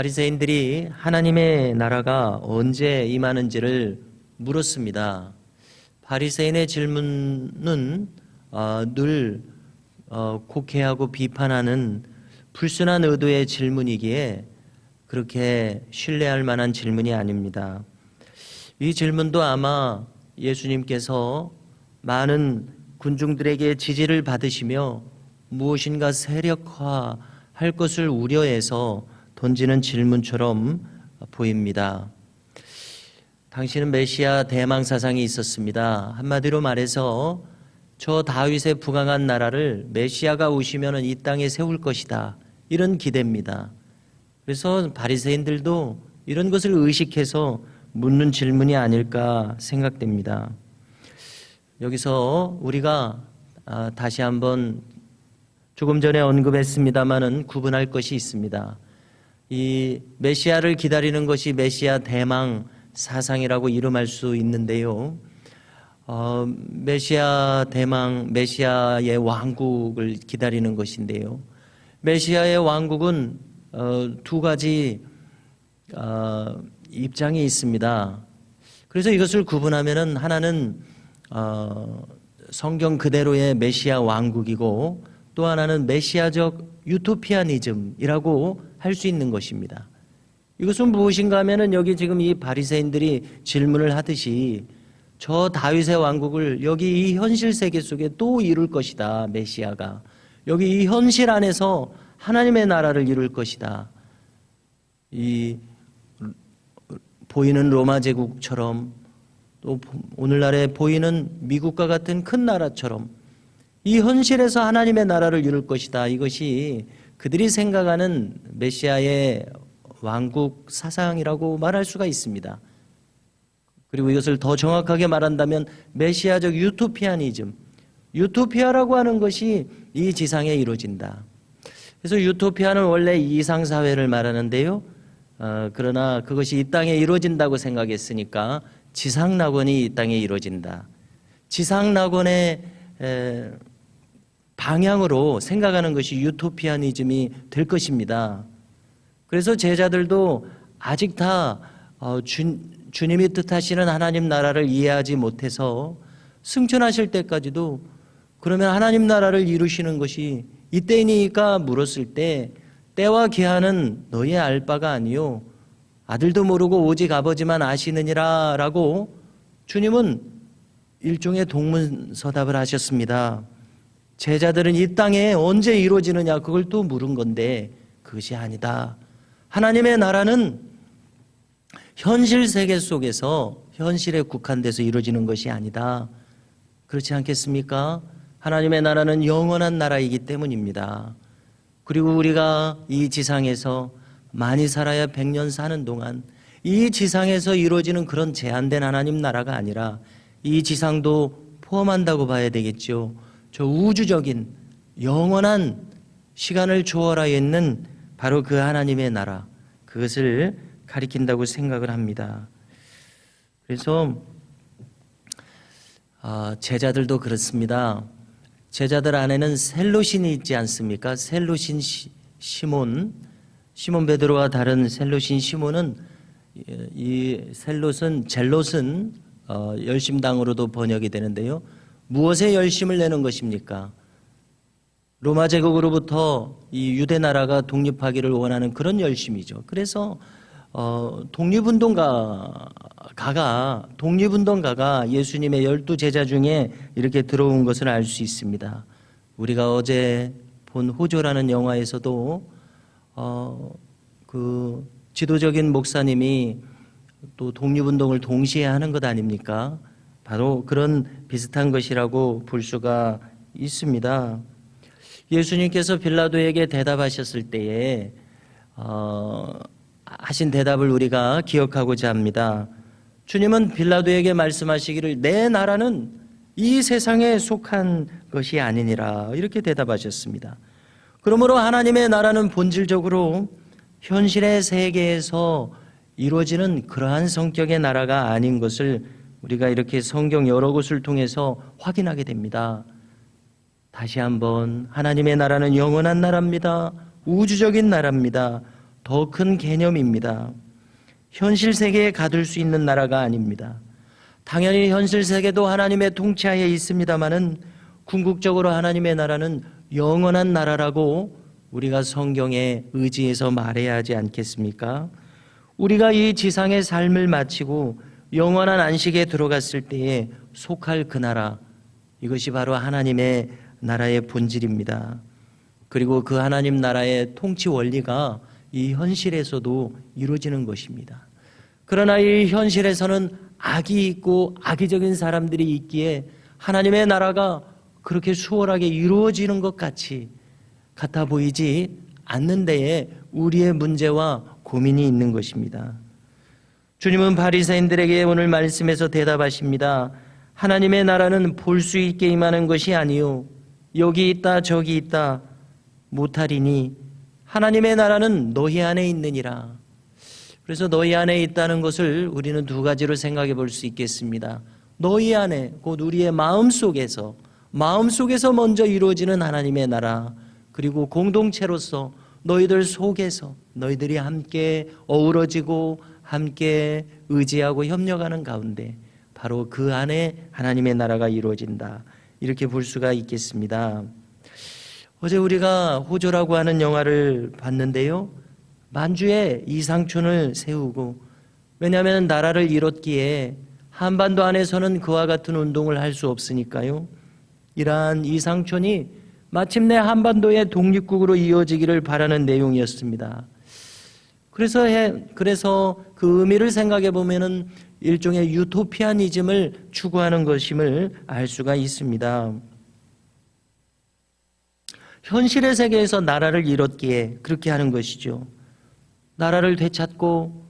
바리새인들이 하나님의 나라가 언제 임하는지를 물었습니다. 바리새인의 질문은 어, 늘 어, 곡해하고 비판하는 불순한 의도의 질문이기에 그렇게 신뢰할 만한 질문이 아닙니다. 이 질문도 아마 예수님께서 많은 군중들에게 지지를 받으시며 무엇인가 세력화할 것을 우려해서 던지는 질문처럼 보입니다. 당신은 메시아 대망 사상이 있었습니다. 한마디로 말해서 저 다윗의 부강한 나라를 메시아가 오시면 이 땅에 세울 것이다. 이런 기대입니다. 그래서 바리새인들도 이런 것을 의식해서 묻는 질문이 아닐까 생각됩니다. 여기서 우리가 아, 다시 한번 조금 전에 언급했습니다마는 구분할 것이 있습니다. 이 메시아를 기다리는 것이 메시아 대망 사상이라고 이름할 수 있는데요. 어, 메시아 대망, 메시아의 왕국을 기다리는 것인데요. 메시아의 왕국은 어, 두 가지 어, 입장이 있습니다. 그래서 이것을 구분하면은 하나는 어, 성경 그대로의 메시아 왕국이고 또 하나는 메시아적 유토피아니즘이라고 할 수 있는 것입니다. 이것은 무엇인가 하면은 여기 지금 이 바리새인들이 질문을 하듯이 저 다윗의 왕국을 여기 이 현실 세계 속에 또 이룰 것이다. 메시아가. 여기 이 현실 안에서 하나님의 나라를 이룰 것이다. 이 보이는 로마 제국처럼 또 오늘날에 보이는 미국과 같은 큰 나라처럼 이 현실에서 하나님의 나라를 이룰 것이다. 이것이 그들이 생각하는 메시아의 왕국 사상이라고 말할 수가 있습니다. 그리고 이것을 더 정확하게 말한다면 메시아적 유토피아니즘, 유토피아라고 하는 것이 이 지상에 이루어진다. 그래서 유토피아는 원래 이상 사회를 말하는데요. 어, 그러나 그것이 이 땅에 이루어진다고 생각했으니까 지상 낙원이 이 땅에 이루어진다. 지상 낙원의 에, 방향으로 생각하는 것이 유토피아니즘이 될 것입니다. 그래서 제자들도 아직 다 어, 주, 주님이 뜻하시는 하나님 나라를 이해하지 못해서 승천하실 때까지도 그러면 하나님 나라를 이루시는 것이 이때이니까 물었을 때 때와 기한은 너희 알 바가 아니요 아들도 모르고 오직 아버지만 아시느니라 라고 주님은 일종의 동문서답을 하셨습니다. 제자들은 이 땅에 언제 이루어지느냐 그걸 또 물은 건데 그것이 아니다. 하나님의 나라는 현실 세계 속에서 현실에 국한돼서 이루어지는 것이 아니다. 그렇지 않겠습니까? 하나님의 나라는 영원한 나라이기 때문입니다. 그리고 우리가 이 지상에서 많이 살아야 백년 사는 동안 이 지상에서 이루어지는 그런 제한된 하나님 나라가 아니라 이 지상도 포함한다고 봐야 되겠죠. 저 우주적인 영원한 시간을 초월하여 있는 바로 그 하나님의 나라 그것을 가리킨다고 생각을 합니다. 그래서 아, 제자들도 그렇습니다. 제자들 안에는 셀로신이 있지 않습니까? 셀로신 시, 시몬, 시몬 베드로와 다른 셀로신 시몬은 이 셀롯은 젤롯은 어, 열심당으로도 번역이 되는데요. 무엇에 열심을 내는 것입니까? 로마 제국으로부터 이 유대 나라가 독립하기를 원하는 그런 열심이죠. 그래서 어, 독립운동가가 독립운동가가 예수님의 열두 제자 중에 이렇게 들어온 것을 알 수 있습니다. 우리가 어제 본 호조라는 영화에서도 어, 그 지도적인 목사님이 또 독립운동을 동시에 하는 것 아닙니까? 바로 그런 비슷한 것이라고 볼 수가 있습니다. 예수님께서 빌라도에게 대답하셨을 때에 어, 하신 대답을 우리가 기억하고자 합니다. 주님은 빌라도에게 말씀하시기를 내 나라는 이 세상에 속한 것이 아니니라 이렇게 대답하셨습니다. 그러므로 하나님의 나라는 본질적으로 현실의 세계에서 이루어지는 그러한 성격의 나라가 아닌 것을 우리가 이렇게 성경 여러 곳을 통해서 확인하게 됩니다. 다시 한번 하나님의 나라는 영원한 나라입니다. 우주적인 나라입니다. 더 큰 개념입니다. 현실 세계에 가둘 수 있는 나라가 아닙니다. 당연히 현실 세계도 하나님의 통치하에 있습니다마는 궁극적으로 하나님의 나라는 영원한 나라라고 우리가 성경에 의지해서 말해야 하지 않겠습니까? 우리가 이 지상의 삶을 마치고 영원한 안식에 들어갔을 때에 속할 그 나라 이것이 바로 하나님의 나라의 본질입니다. 그리고 그 하나님 나라의 통치 원리가 이 현실에서도 이루어지는 것입니다. 그러나 이 현실에서는 악이 있고 악의적인 사람들이 있기에 하나님의 나라가 그렇게 수월하게 이루어지는 것 같이 같아 보이지 않는 데에 우리의 문제와 고민이 있는 것입니다. 주님은 바리새인들에게 오늘 말씀에서 대답하십니다. 하나님의 나라는 볼 수 있게 임하는 것이 아니요 여기 있다 저기 있다 못하리니 하나님의 나라는 너희 안에 있느니라. 그래서 너희 안에 있다는 것을 우리는 두 가지로 생각해 볼 수 있겠습니다. 너희 안에 곧 우리의 마음 속에서 마음 속에서 먼저 이루어지는 하나님의 나라 그리고 공동체로서 너희들 속에서 너희들이 함께 어우러지고 함께 의지하고 협력하는 가운데 바로 그 안에 하나님의 나라가 이루어진다. 이렇게 볼 수가 있겠습니다. 어제 우리가 호조라고 하는 영화를 봤는데요. 만주에 이상촌을 세우고 왜냐하면 나라를 잃었기에 한반도 안에서는 그와 같은 운동을 할 수 없으니까요. 이러한 이상촌이 마침내 한반도의 독립국으로 이어지기를 바라는 내용이었습니다. 그래서 해, 그래서 그 의미를 생각해 보면은 일종의 유토피아니즘을 추구하는 것임을 알 수가 있습니다. 현실의 세계에서 나라를 잃었기에 그렇게 하는 것이죠. 나라를 되찾고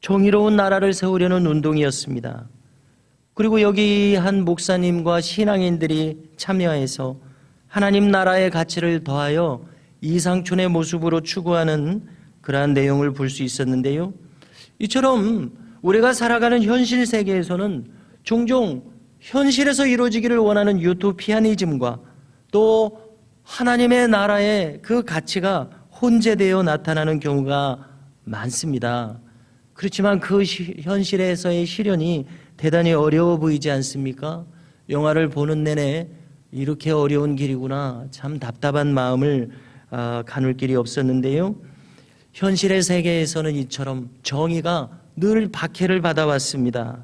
정의로운 나라를 세우려는 운동이었습니다. 그리고 여기 한 목사님과 신앙인들이 참여해서 하나님 나라의 가치를 더하여 이상촌의 모습으로 추구하는 그러한 내용을 볼 수 있었는데요. 이처럼 우리가 살아가는 현실 세계에서는 종종 현실에서 이루어지기를 원하는 유토피아니즘과 또 하나님의 나라의 그 가치가 혼재되어 나타나는 경우가 많습니다. 그렇지만 그 시, 현실에서의 실현이 대단히 어려워 보이지 않습니까? 영화를 보는 내내 이렇게 어려운 길이구나. 참 답답한 마음을 아, 가눌 길이 없었는데요. 현실의 세계에서는 이처럼 정의가 늘 박해를 받아왔습니다.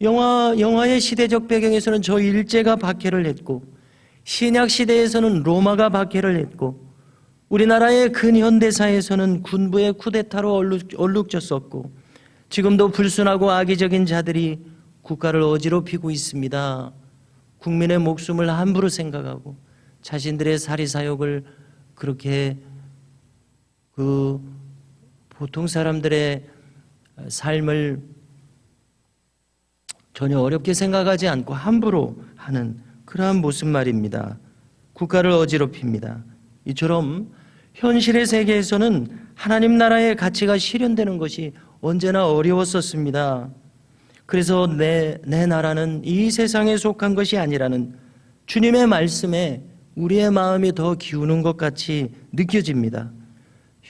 영화, 영화의 시대적 배경에서는 저 일제가 박해를 했고, 신약 시대에서는 로마가 박해를 했고, 우리나라의 근현대사에서는 군부의 쿠데타로 얼룩, 얼룩졌었고, 지금도 불순하고 악의적인 자들이 국가를 어지럽히고 있습니다. 국민의 목숨을 함부로 생각하고 자신들의 사리사욕을 그렇게 그 보통 사람들의 삶을 전혀 어렵게 생각하지 않고 함부로 하는 그러한 모습 말입니다. 국가를 어지럽힙니다. 이처럼 현실의 세계에서는 하나님 나라의 가치가 실현되는 것이 언제나 어려웠었습니다. 그래서 내, 내 나라는 이 세상에 속한 것이 아니라는 주님의 말씀에 우리의 마음이 더 기우는 것 같이 느껴집니다.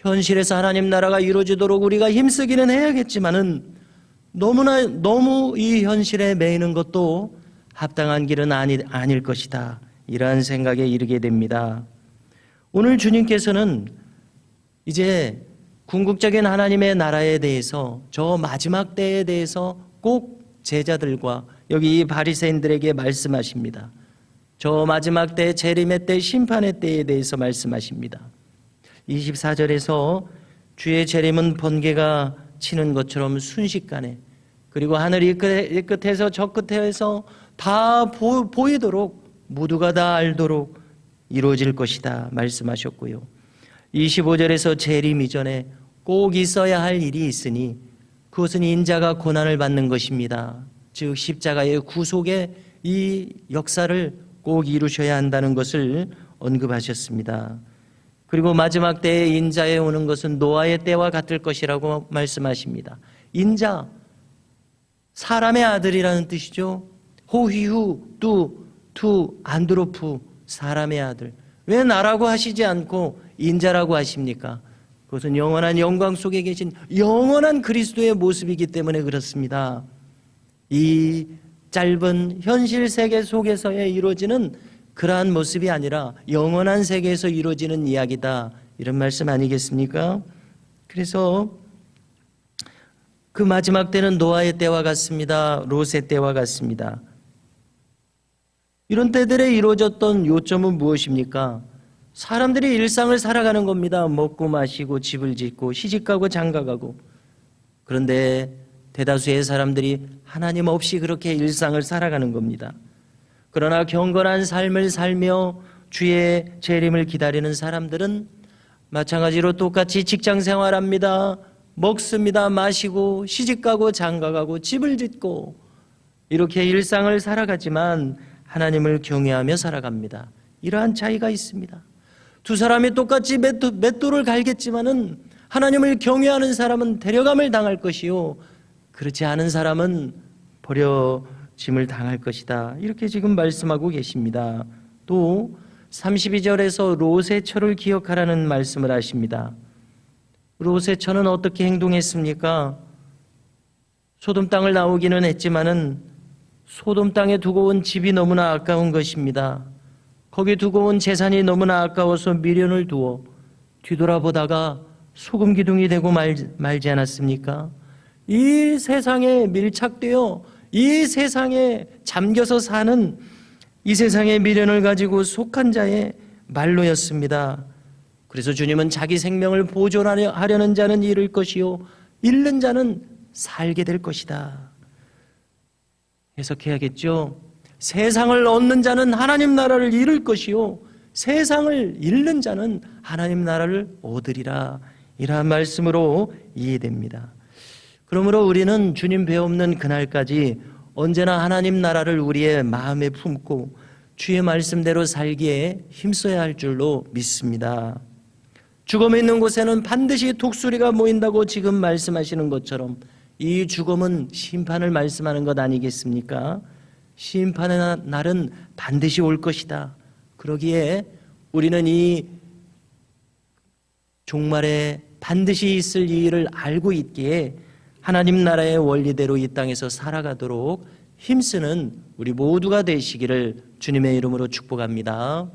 현실에서 하나님 나라가 이루어지도록 우리가 힘쓰기는 해야겠지만은 너무나 너무 이 현실에 매이는 것도 합당한 길은 아니, 아닐 것이다. 이러한 생각에 이르게 됩니다. 오늘 주님께서는 이제 궁극적인 하나님의 나라에 대해서 저 마지막 때에 대해서 꼭 제자들과 여기 바리새인들에게 말씀하십니다. 저 마지막 때 재림의 때 심판의 때에 대해서 말씀하십니다. 24절에서 주의 재림은 번개가 치는 것처럼 순식간에 그리고 하늘 이 끝에서 저 끝에서 다 보, 보이도록 모두가 다 알도록 이루어질 것이다 말씀하셨고요. 25절에서 재림 이전에 꼭 있어야 할 일이 있으니 그것은 인자가 고난을 받는 것입니다. 즉 십자가의 구속의 이 역사를 꼭 이루셔야 한다는 것을 언급하셨습니다. 그리고 마지막 때에 인자에 오는 것은 노아의 때와 같을 것이라고 말씀하십니다. 인자 사람의 아들이라는 뜻이죠. 호휘후 뚜, 투 안드로프 사람의 아들. 왜 나라고 하시지 않고 인자라고 하십니까? 그것은 영원한 영광 속에 계신 영원한 그리스도의 모습이기 때문에 그렇습니다. 이 짧은 현실 세계 속에서의 이루어지는 그러한 모습이 아니라 영원한 세계에서 이루어지는 이야기다. 이런 말씀 아니겠습니까? 그래서 그 마지막 때는 노아의 때와 같습니다. 롯의 때와 같습니다. 이런 때들에 이루어졌던 요점은 무엇입니까? 사람들이 일상을 살아가는 겁니다. 먹고 마시고 집을 짓고 시집가고 장가가고. 그런데 대다수의 사람들이 하나님 없이 그렇게 일상을 살아가는 겁니다. 그러나 경건한 삶을 살며 주의 재림을 기다리는 사람들은 마찬가지로 똑같이 직장 생활합니다. 먹습니다. 마시고 시집가고 장가가고 집을 짓고 이렇게 일상을 살아가지만 하나님을 경외하며 살아갑니다. 이러한 차이가 있습니다. 두 사람이 똑같이 맷도, 맷돌을 갈겠지만은 하나님을 경외하는 사람은 데려감을 당할 것이요. 그렇지 않은 사람은 버려 짐을 당할 것이다. 이렇게 지금 말씀하고 계십니다. 또 32절에서 롯의 처를 기억하라는 말씀을 하십니다. 롯의 처는 어떻게 행동했습니까? 소돔 땅을 나오기는 했지만은 소돔 땅에 두고 온 집이 너무나 아까운 것입니다. 거기 두고 온 재산이 너무나 아까워서 미련을 두어 뒤돌아보다가 소금 기둥이 되고 말, 말지 않았습니까? 이 세상에 밀착되어 이 세상에 잠겨서 사는 이 세상의 미련을 가지고 속한 자의 말로였습니다. 그래서 주님은 자기 생명을 보존하려는 자는 잃을 것이요 잃는 자는 살게 될 것이다. 해석해야겠죠. 세상을 얻는 자는 하나님 나라를 잃을 것이요 세상을 잃는 자는 하나님 나라를 얻으리라. 이러한 말씀으로 이해됩니다. 그러므로 우리는 주님 배 없는 그날까지 언제나 하나님 나라를 우리의 마음에 품고 주의 말씀대로 살기에 힘써야 할 줄로 믿습니다. 죽음 있는 곳에는 반드시 독수리가 모인다고 지금 말씀하시는 것처럼 이 죽음은 심판을 말씀하는 것 아니겠습니까? 심판의 날은 반드시 올 것이다. 그러기에 우리는 이 종말에 반드시 있을 이 일을 알고 있기에 하나님 나라의 원리대로 이 땅에서 살아가도록 힘쓰는 우리 모두가 되시기를 주님의 이름으로 축복합니다.